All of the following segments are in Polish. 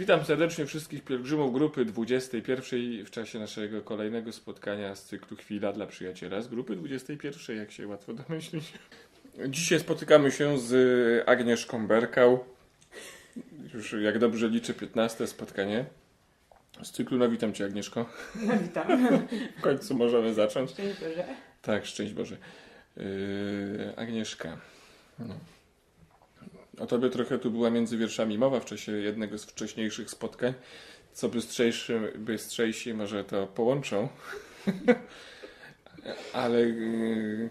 Witam serdecznie wszystkich pielgrzymów grupy 21 w czasie naszego kolejnego spotkania z cyklu Chwila dla Przyjaciela z grupy 21, jak się łatwo domyślić. Dzisiaj spotykamy się z Agnieszką Berkał. Już jak dobrze liczę 15 spotkanie z cyklu. No witam Cię Agnieszko. No witam. W końcu możemy zacząć. Szczęść Boże. Tak, szczęść Boże. Yy, Agnieszka. No. O tobie trochę tu była między wierszami mowa w czasie jednego z wcześniejszych spotkań. Co bystrzejszy, bystrzejsi może to połączą. Ale yy,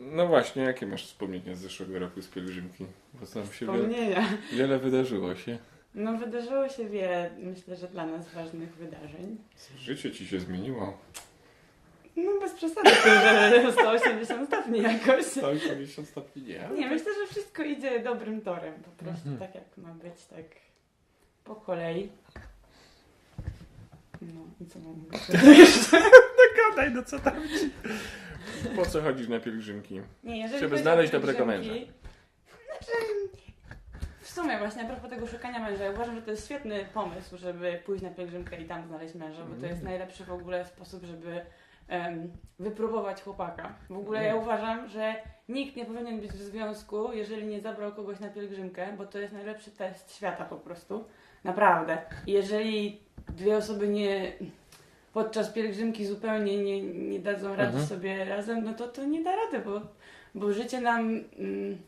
no właśnie, jakie masz wspomnienia z zeszłego roku z pielgrzymki? Bo tam się wiele, wiele wydarzyło się. No wydarzyło się wiele, myślę, że dla nas ważnych wydarzeń. Życie ci się zmieniło. No bez przesady tym, że 180 stopni jakoś. 180 stopni nie. Nie, myślę, że wszystko idzie dobrym torem. Po prostu Mhm. tak jak ma być, tak po kolei. No i co mam mówić? Gadaj, no co tam ci? Po co chodzisz na pielgrzymki? Nie, jeżeli Żeby znaleźć dobrego męża. Znaczy, w sumie właśnie a propos tego szukania męża, ja uważam, że to jest świetny pomysł, żeby pójść na pielgrzymkę i tam znaleźć męża, bo to jest Mm. najlepszy w ogóle sposób, żeby wypróbować chłopaka. W ogóle ja Mm. uważam, że nikt nie powinien być w związku, jeżeli nie zabrał kogoś na pielgrzymkę, bo to jest najlepszy test świata po prostu. Naprawdę. Jeżeli dwie osoby nie podczas pielgrzymki zupełnie nie, nie dadzą rady Mhm. sobie razem, no to to nie da rady, bo, bo życie nam. Mm,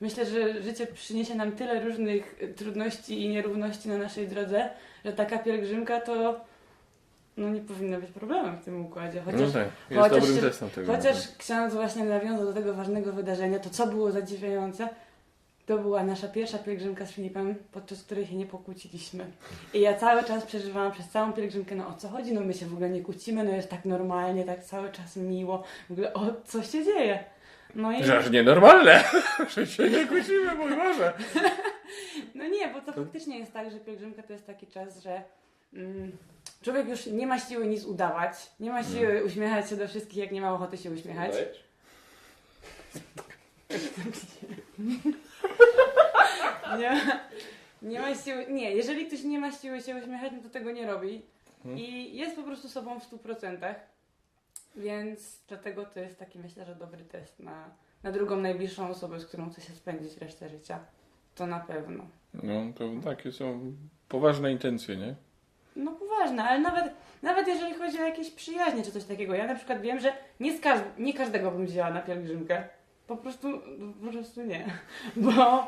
myślę, że życie przyniesie nam tyle różnych trudności i nierówności na naszej drodze, że taka pielgrzymka to no nie powinno być problemem w tym układzie. Chociaż, no tak, jest chociaż dobrym testem tego. chociaż ksiądz właśnie nawiązał do tego ważnego wydarzenia, to co było zadziwiające, to była nasza pierwsza pielgrzymka z Filipem, podczas której się nie pokłóciliśmy. I ja cały czas przeżywałam przez całą pielgrzymkę, no o co chodzi, no my się w ogóle nie kłócimy, no jest tak normalnie, tak cały czas miło, w ogóle o co się dzieje. No i Że nienormalne, że się nie kłócimy, mój Boże. no nie, bo to faktycznie jest tak, że pielgrzymka to jest taki czas, że mm, człowiek już nie ma siły nic udawać, nie ma siły uśmiechać się do wszystkich, jak nie ma ochoty się uśmiechać. Nie, nie ma siły. Nie, jeżeli ktoś nie ma siły się uśmiechać, no to tego nie robi. Mhm. I jest po prostu sobą w 100%. Więc dlatego to jest taki, myślę, że dobry test na, na drugą najbliższą osobę, z którą chce się spędzić resztę życia. To na pewno. No to takie są poważne intencje, nie? Poważne, ale nawet, nawet jeżeli chodzi o jakieś przyjaźnie czy coś takiego, ja na przykład wiem, że nie, z każ- nie każdego bym wzięła na pielgrzymkę. Po prostu, po prostu nie. Bo,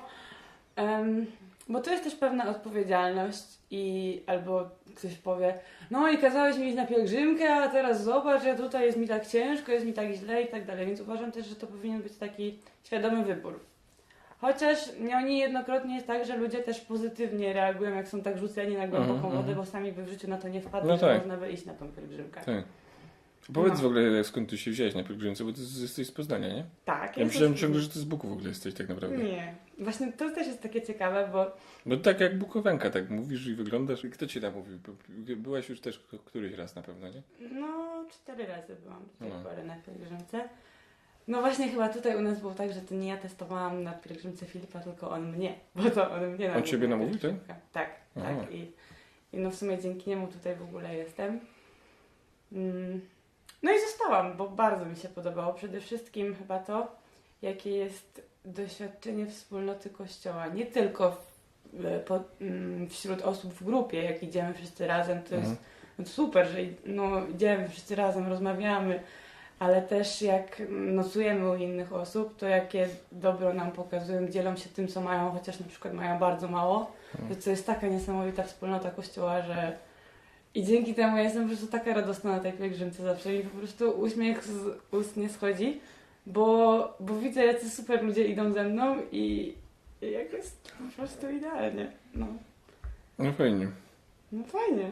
em, bo to jest też pewna odpowiedzialność i albo ktoś powie, no i kazałeś mi iść na pielgrzymkę, a teraz zobacz, ja tutaj jest mi tak ciężko, jest mi tak źle i tak dalej. Więc uważam też, że to powinien być taki świadomy wybór. Chociaż no, niejednokrotnie jest tak, że ludzie też pozytywnie reagują, jak są tak rzuceni na głęboką Mhm, wodę, mhm. bo sami by w życiu na to nie wpadli, No że tak. można by iść na tą pielgrzymkę. Tak. Powiedz No. w ogóle, skąd ty się wziąłeś na pielgrzymce, bo ty jesteś z Poznania, nie? Tak. Ja myślałem ciągle, że ty z Buku w ogóle jesteś tak naprawdę. Nie. Właśnie to też jest takie ciekawe, bo Bo tak jak Bukowenka, tak mówisz i wyglądasz. I kto ci tam mówił? By- Byłaś już też któryś raz na pewno, nie? no cztery razy byłam do tej No. pory na pielgrzymce. No właśnie chyba tutaj u nas było tak, że to nie ja testowałam na pielgrzymce Filipa, tylko on mnie, bo to on mnie namówił. ciebie na namówił, tak? Tak, Aha. tak. I, I no w sumie dzięki niemu tutaj w ogóle jestem. Mm. No i zostałam, bo bardzo mi się podobało. Przede wszystkim chyba to, jakie jest doświadczenie wspólnoty Kościoła. Nie tylko w, po, mm, wśród osób w grupie, jak idziemy wszyscy razem, to jest Mhm. no to super, że no, idziemy wszyscy razem, rozmawiamy, ale też jak nocujemy u innych osób, to jakie dobro nam pokazują, dzielą się tym, co mają, chociaż na przykład mają bardzo mało, to, to jest taka niesamowita wspólnota Kościoła, że i dzięki temu ja jestem po prostu taka radosna na tej pielgrzymce zawsze i po prostu uśmiech z ust nie schodzi, bo, bo widzę, jacy super ludzie idą ze mną i, i jak jest po prostu idealnie. No. No fajnie. No fajnie.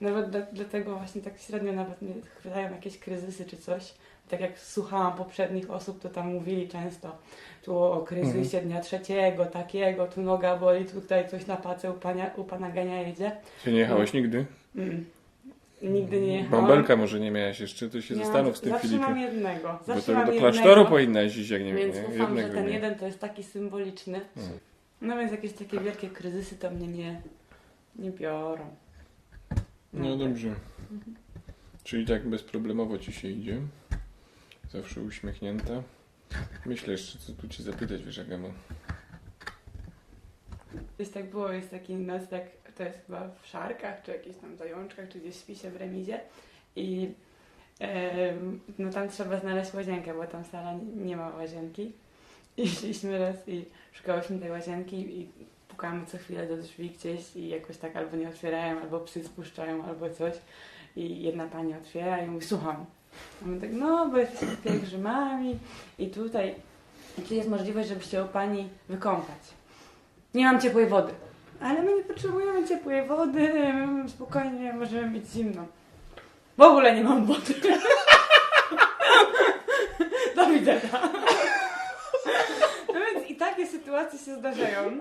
Nawet dla, dlatego właśnie tak średnio nawet mnie chwytają jakieś kryzysy czy coś. Tak jak słuchałam poprzednich osób, to tam mówili często tu o kryzysie dnia trzeciego, takiego, tu noga boli, tutaj coś na pace u pana, u pana Gania jedzie. Ty nie jechałeś nigdy? Mm. Nigdy nie jechałam. Bąbelka może nie miałaś jeszcze, to się Miałam- zastanów z tym Zawsze Filipem. mam jednego. Bo Zawsze to mam do jednego, klasztoru powinnaś iść, jak nie Więc nie, ufam, że ten nie. jeden to jest taki symboliczny. Mm. No więc jakieś takie wielkie kryzysy to mnie nie, Nie biorą. No tak. dobrze. Czyli tak bezproblemowo ci się idzie. Zawsze uśmiechnięta. Myślę jeszcze, co tu ci zapytać, wiesz, Agamo. Jest tak było, jest taki nocleg, to jest chyba w Szarkach, czy jakichś tam zajączkach, czy gdzieś w Spisie w remizie i em, no tam trzeba znaleźć łazienkę, bo tam sala nie- nie ma łazienki. I szliśmy raz i szukałyśmy tej łazienki i pukamy co chwilę do drzwi gdzieś i jakoś tak albo nie otwierają, albo psy spuszczają, albo coś. I jedna pani otwiera i mówi, słucham. A my tak, no bo jesteśmy pielgrzymami i tutaj, czy jest możliwość, żeby się u pani wykąpać? Nie mam ciepłej wody. Ale my nie potrzebujemy ciepłej wody, spokojnie możemy mieć zimną. W ogóle nie mam wody. Do widzenia. No więc i takie sytuacje się zdarzają.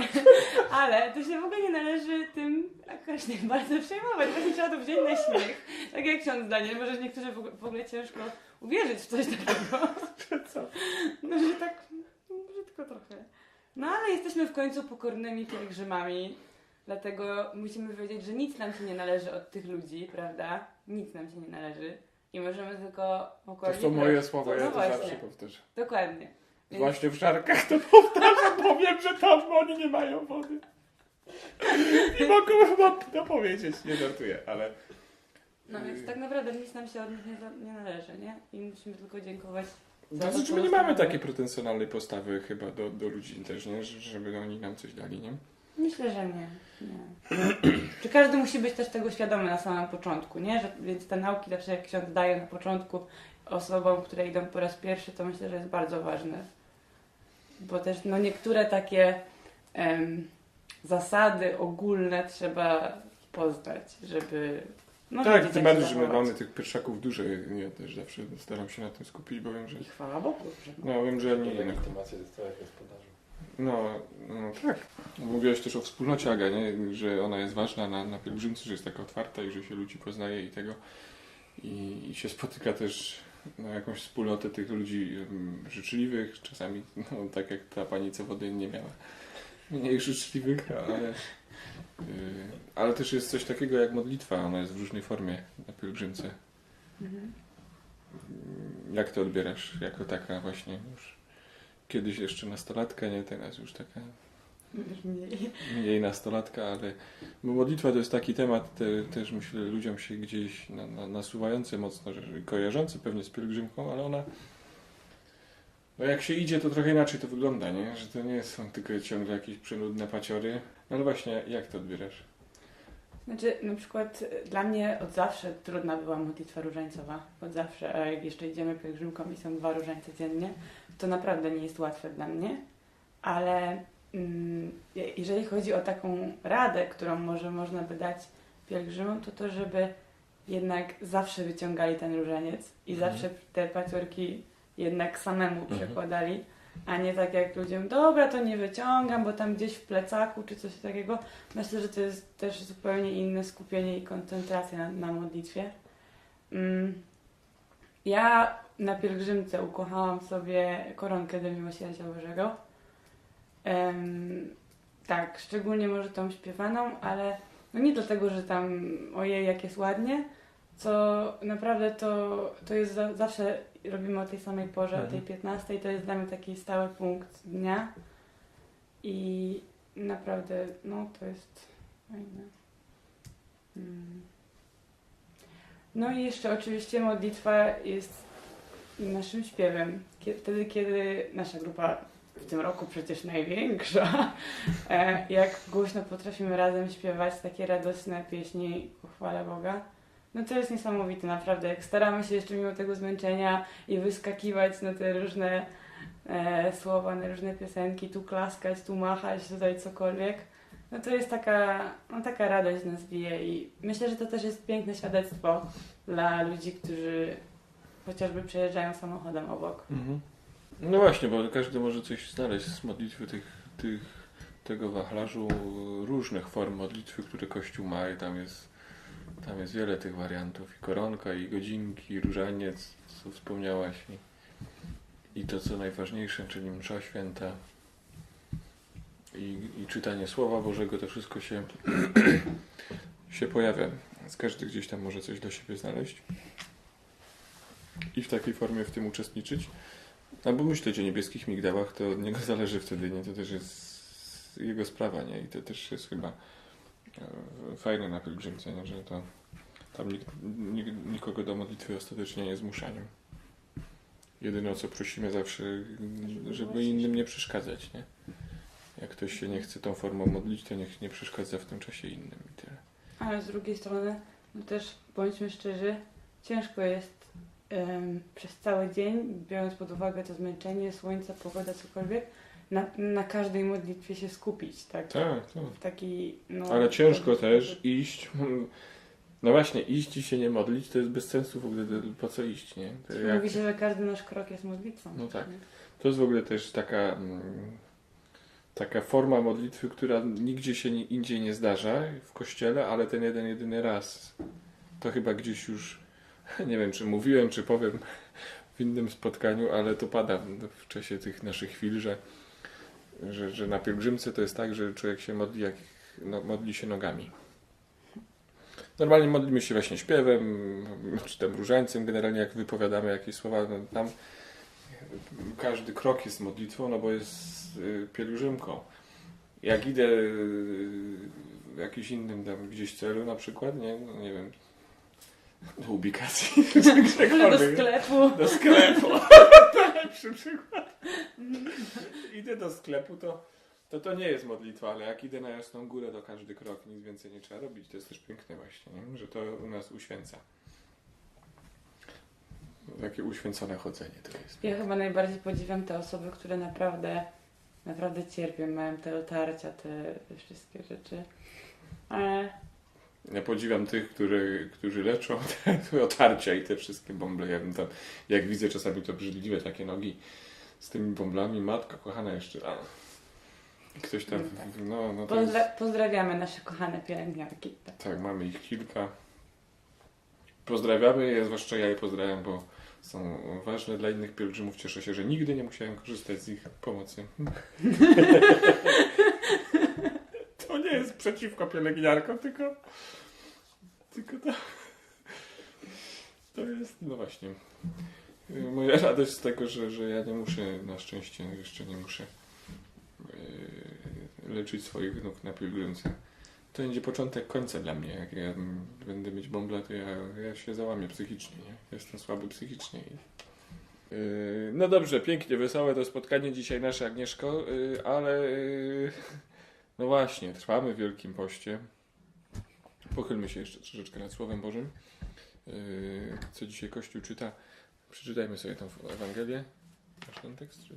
Ale to się w ogóle nie należy tym jakoś nie bardzo przejmować. Właśnie trzeba to wziąć na śmiech. Tak jak ksiądz Daniel, może niektórzy w ogóle, ciężko uwierzyć w coś takiego. Co? No, że tak brzydko trochę. No ale jesteśmy w końcu pokornymi pielgrzymami, dlatego musimy wiedzieć, że nic nam się nie należy od tych ludzi, prawda? Nic nam się nie należy i możemy tylko To pokornie... są moje słowa, No ja to właśnie. zawsze powtarzam. Dokładnie. Właśnie w szarkach to powtarzam, powiem, że tam oni nie mają wody. Nie mogę chyba to powiedzieć, nie żartuję, ale No więc tak naprawdę nic nam się od nich nie, nie należy, nie? I musimy tylko dziękować za to, Znaczy, my nie mamy takiej pretensjonalnej postawy chyba do, do ludzi też, nie? Że- Żeby oni nam coś dali, nie? Myślę, że nie. nie. Czy każdy musi być też tego świadomy na samym początku, nie? Że, więc te nauki zawsze jak ksiądz daje na początku osobom, które idą po raz pierwszy, to myślę, że jest bardzo ważne. Bo też no, niektóre takie em, zasady ogólne trzeba poznać, żeby no, tak, tym bardziej, że my mamy tych pierwszaków dużo. Ja też zawsze staram się na tym skupić, bo wiem, że... I chwała Bogu, że No, wiem, że nie legitymację dostałeś gospodarzu. No, no tak. Mówiłaś też o wspólnocie Aga, nie? Że ona jest ważna na, na pielgrzymce, że jest taka otwarta i że się ludzi poznaje i tego. I, i się spotyka też na jakąś wspólnotę tych ludzi życzliwych, czasami no, tak jak ta pani, co wody nie miała. Mniej życzliwych, ale, y, ale też jest coś takiego jak modlitwa, ona jest w różnej formie na pielgrzymce. mhm. Jak to odbierasz jako taka właśnie już kiedyś jeszcze nastolatka, nie teraz już taka mniej. mniej nastolatka, ale bo modlitwa to jest taki temat te, też myślę ludziom się gdzieś na, na, nasuwający mocno, kojarzący pewnie z pielgrzymką, ale ona no jak się idzie to trochę inaczej to wygląda, nie? Że to nie są tylko ciągle jakieś przenudne paciory. No ale właśnie jak to odbierasz? Znaczy, na przykład y, dla mnie od zawsze trudna była modlitwa różańcowa. Od zawsze, a jak jeszcze idziemy pielgrzymką i są dwa różańce dziennie, to naprawdę nie jest łatwe dla mnie. Ale jeżeli chodzi o taką radę, którą może można by dać pielgrzymom, to to, żeby jednak zawsze wyciągali ten różaniec i Mhm. zawsze te paciorki jednak samemu Mhm. przekładali, a nie tak jak ludziom, dobra, to nie wyciągam, bo tam gdzieś w plecaku czy coś takiego. Myślę, że to jest też zupełnie inne skupienie i koncentracja na, na modlitwie. Mm. Ja na pielgrzymce ukochałam sobie koronkę do Miłosierdzia Bożego. Em, tak, szczególnie może tą śpiewaną, ale no nie dlatego, że tam ojej, jak jest ładnie, co naprawdę to, to jest za, zawsze robimy o tej samej porze, o tej Mhm. 15, to jest dla mnie taki stały punkt dnia i naprawdę, no to jest fajne. Mm. No i jeszcze oczywiście modlitwa jest naszym śpiewem. Kie- Wtedy, kiedy nasza grupa w tym roku przecież największa, e, jak głośno potrafimy razem śpiewać takie radosne pieśni ku chwale Boga, no to jest niesamowite, naprawdę. Jak staramy się jeszcze mimo tego zmęczenia i wyskakiwać na te różne e, słowa, na różne piosenki, tu klaskać, tu machać, tutaj cokolwiek, no to jest taka, no taka radość nas bije i myślę, że to też jest piękne świadectwo dla ludzi, którzy chociażby przejeżdżają samochodem obok. No właśnie, bo każdy może coś znaleźć z modlitwy tych, tych, tego wachlarzu różnych form modlitwy, które Kościół ma i tam jest, tam jest wiele tych wariantów. I koronka, i godzinki, i różaniec, co wspomniałaś. I, I to, co najważniejsze, czyli msza święta. i, i czytanie Słowa Bożego, to wszystko się, się pojawia. Więc każdy gdzieś tam może coś dla siebie znaleźć i w takiej formie w tym uczestniczyć. Albo myśleć o niebieskich migdałach, to od niego zależy wtedy, nie? To też jest jego sprawa, nie? I to też jest chyba e, fajne na pielgrzymce, nie? że to tam nikt, nikogo do modlitwy ostatecznie nie zmuszaniem. Jedyne o co prosimy zawsze, żeby innym nie przeszkadzać, nie? Jak ktoś się nie chce tą formą modlić, to niech nie przeszkadza w tym czasie innym i tyle. Ale z drugiej strony, no też bądźmy szczerzy, ciężko jest przez cały dzień, biorąc pod uwagę to zmęczenie, słońce, pogoda, cokolwiek, na, na każdej modlitwie się skupić, tak? Tak, tak. Taki, no, Ale ciężko też iść. No właśnie, iść i się nie modlić, to jest bez sensu w ogóle, po co iść, nie? To, jak, Mówi się, że każdy nasz krok jest modlitwą. No tak. to jest w ogóle też taka, mm, taka forma modlitwy, która nigdzie się indziej nie zdarza w kościele, ale ten jeden, jedyny raz. To chyba gdzieś już, nie wiem czy mówiłem, czy powiem w innym spotkaniu, ale to pada w, czasie tych naszych chwil, że, że, że na pielgrzymce to jest tak, że człowiek się modli, jak, no, modli się nogami. Normalnie modlimy się właśnie śpiewem, czy tam różańcem, generalnie jak wypowiadamy jakieś słowa, no tam każdy krok jest modlitwą, no bo jest y, pielgrzymką. Jak idę y, w jakimś innym tam gdzieś celu na przykład, nie, no, nie wiem, do ubikacji, do sklepu. do sklepu. Najlepszy przykład. Idę do sklepu, to, to to nie jest modlitwa, ale jak idę na Jasną Górę, to każdy krok, nic więcej nie trzeba robić. To jest też piękne właśnie, nie? że to u nas uświęca. Takie uświęcone chodzenie to jest. Ja chyba najbardziej podziwiam te osoby, które naprawdę, naprawdę cierpią, mają te otarcia, te wszystkie rzeczy. Ale Ja podziwiam tych, którzy, którzy leczą te otarcia i te wszystkie bąble. Ja bym tam, jak widzę czasami to brzydliwe takie nogi z tymi bąblami, matka kochana jeszcze. A. Ktoś tam, No tak. no, no to jest, pozdra- pozdrawiamy nasze kochane pielęgniarki. Tak. tak, mamy ich kilka. Pozdrawiamy je, zwłaszcza ja je pozdrawiam, bo są ważne dla innych pielgrzymów. Cieszę się, że nigdy nie musiałem korzystać z ich pomocy. To nie jest przeciwko pielęgniarkom, tylko, tylko to, to jest, no właśnie, y, moja radość z tego, że, że ja nie muszę, na szczęście jeszcze nie muszę y, leczyć swoich nóg na pielgrzymce. To będzie początek końca dla mnie. Jak ja będę mieć bąbla, to ja, ja się załamię psychicznie. Nie? Jestem słaby psychicznie. Yy, No dobrze, pięknie, wesołe to spotkanie dzisiaj nasze, Agnieszko, ale no właśnie, trwamy w Wielkim Poście. Pochylmy się jeszcze troszeczkę nad Słowem Bożym. Yy, Co dzisiaj Kościół czyta? Przeczytajmy sobie tą Ewangelię. Masz ten tekst? Czy...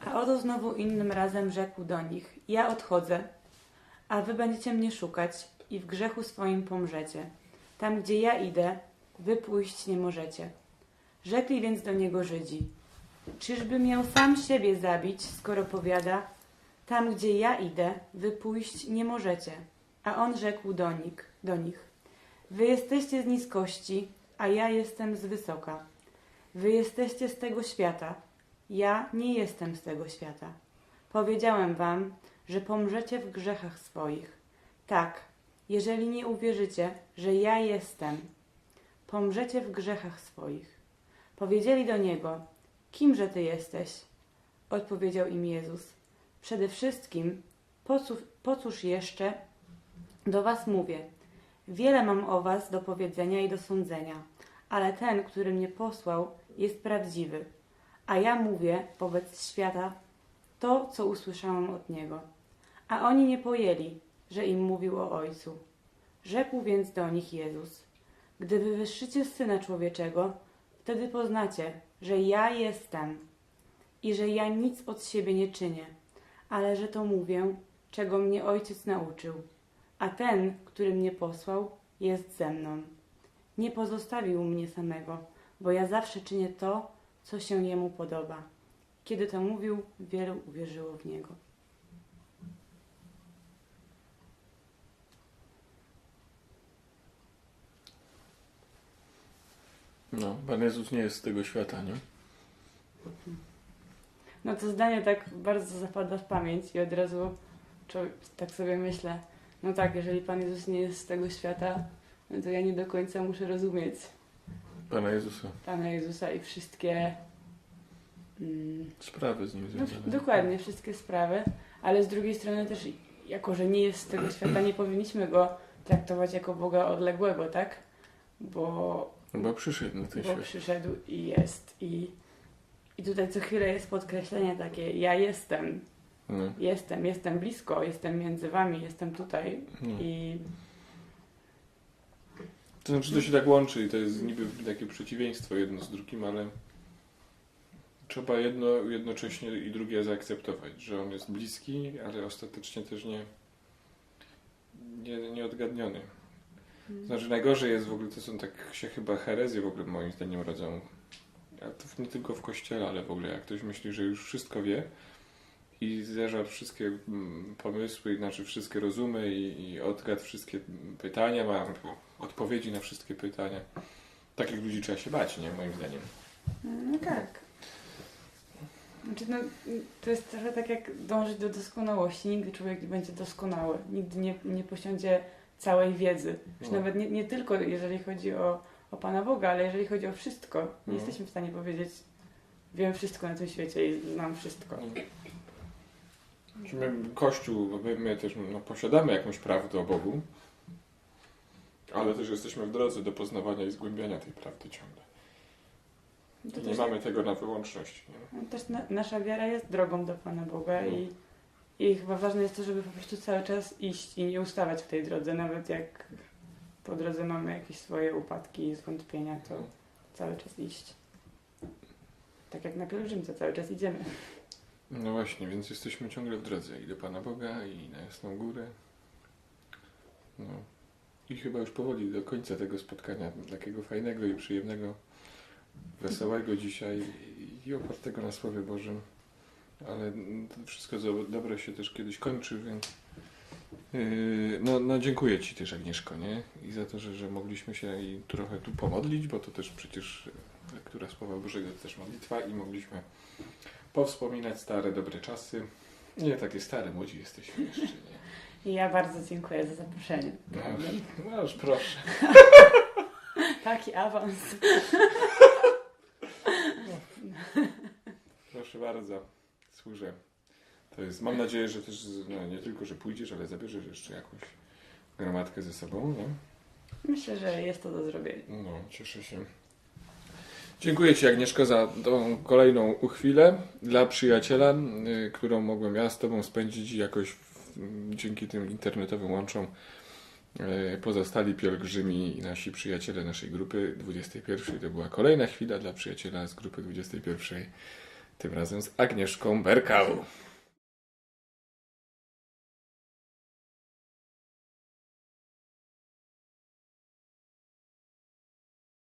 A oto znowu innym razem rzekł do nich: Ja odchodzę, a wy będziecie mnie szukać i w grzechu swoim pomrzecie. Tam, gdzie ja idę, wy pójść nie możecie. Rzekli więc do niego Żydzi: Czyżby miał sam siebie zabić, skoro powiada: Tam, gdzie ja idę, wy pójść nie możecie. A on rzekł do nich: do nich: Wy jesteście z niskości, a ja jestem z wysoka. Wy jesteście z tego świata, ja nie jestem z tego świata. Powiedziałem wam, że pomrzecie w grzechach swoich. Tak, jeżeli nie uwierzycie, że ja jestem, pomrzecie w grzechach swoich. Powiedzieli do niego: Kimże ty jesteś? Odpowiedział im Jezus: Przede wszystkim, po po cóż jeszcze do was mówię? Wiele mam o was do powiedzenia i do sądzenia, ale ten, który mnie posłał, jest prawdziwy a ja mówię wobec świata to, co usłyszałam od niego. A oni nie pojęli, że im mówił o Ojcu. Rzekł więc do nich Jezus: Gdy wywyższycie syna człowieczego, wtedy poznacie, że ja jestem i że ja nic od siebie nie czynię, ale że to mówię, czego mnie ojciec nauczył. A ten, który mnie posłał, jest ze mną. Nie pozostawił mnie samego, bo ja zawsze czynię to, co się jemu podoba. Kiedy to mówił, wielu uwierzyło w niego. No, Pan Jezus nie jest z tego świata, nie? No to zdanie tak bardzo zapada w pamięć i od razu tak sobie myślę, no tak, jeżeli Pan Jezus nie jest z tego świata, no to ja nie do końca muszę rozumieć Pana Jezusa. Pana Jezusa i wszystkie... Mm, Sprawy z nim no, związane. dokładnie, wszystkie sprawy, ale z drugiej strony też, jako że nie jest z tego świata, nie powinniśmy go traktować jako Boga odległego, tak? Bo No Bo przyszedł na ten bo świat. przyszedł i jest. I, I tutaj co chwilę jest podkreślenie takie, ja jestem, No, jestem, jestem blisko, jestem między wami, jestem tutaj. no. I To znaczy to się tak łączy i to jest niby takie przeciwieństwo jedno z drugim, ale trzeba jedno jednocześnie i drugie zaakceptować, że on jest bliski, ale ostatecznie też nie, nie nieodgadniony. Znaczy najgorzej jest w ogóle, to są tak się chyba herezje w ogóle moim zdaniem rodzą. A to nie tylko w kościele, ale w ogóle jak ktoś myśli, że już wszystko wie i zeżar wszystkie mm, pomysły, znaczy wszystkie rozumy i, i odgadł wszystkie pytania, ma odpowiedzi na wszystkie pytania. Takich ludzi trzeba się bać, nie? Moim zdaniem. no tak. Znaczy, no, to jest trochę tak jak dążyć do doskonałości. Nigdy człowiek nie będzie doskonały. Nigdy nie, nie posiądzie całej wiedzy. Już No. nawet nie, nie tylko jeżeli chodzi o, o Pana Boga, ale jeżeli chodzi o wszystko. Nie No. jesteśmy w stanie powiedzieć, wiem wszystko na tym świecie i znam wszystko. Czy My, Kościół, my, my też no, posiadamy jakąś prawdę o Bogu, ale też jesteśmy w drodze do poznawania i zgłębiania tej prawdy ciągle. To Nie też, mamy tego na wyłączność. Nie? no, też na, nasza wiara jest drogą do Pana Boga No. i, i chyba ważne jest to, żeby po prostu cały czas iść i nie ustawać w tej drodze, nawet jak po drodze mamy jakieś swoje upadki i zwątpienia, to cały czas iść. Tak jak na pielgrzymce, cały czas idziemy. No właśnie, więc jesteśmy ciągle w drodze i do Pana Boga, i na Jasną Górę. No. I chyba już powoli do końca tego spotkania, takiego fajnego i przyjemnego, wesołego dzisiaj i opartego na Słowie Bożym. Ale to wszystko dobre się też kiedyś kończy, więc no, no dziękuję Ci też Agnieszko, nie? I za to, że, że mogliśmy się i trochę tu pomodlić, bo to też przecież lektura Słowa Bożego to też modlitwa i mogliśmy powspominać stare, dobre czasy. Nie takie stare, młodzi jesteśmy jeszcze, nie? Ja bardzo dziękuję za zaproszenie. No, no już proszę. Taki awans. Proszę bardzo. Służę. To jest, mam nadzieję, że też no, nie tylko, że pójdziesz, ale zabierzesz jeszcze jakąś gromadkę ze sobą, nie? Myślę, że jest to do zrobienia. No, cieszę się. Dziękuję Ci Agnieszko za tą kolejną chwilę dla przyjaciela, y, którą mogłem ja z Tobą spędzić i jakoś w, dzięki tym internetowym łączom y, pozostali pielgrzymi i nasi przyjaciele naszej grupy 21. To była kolejna chwila dla przyjaciela z grupy 21. Tym razem z Agnieszką Berkał.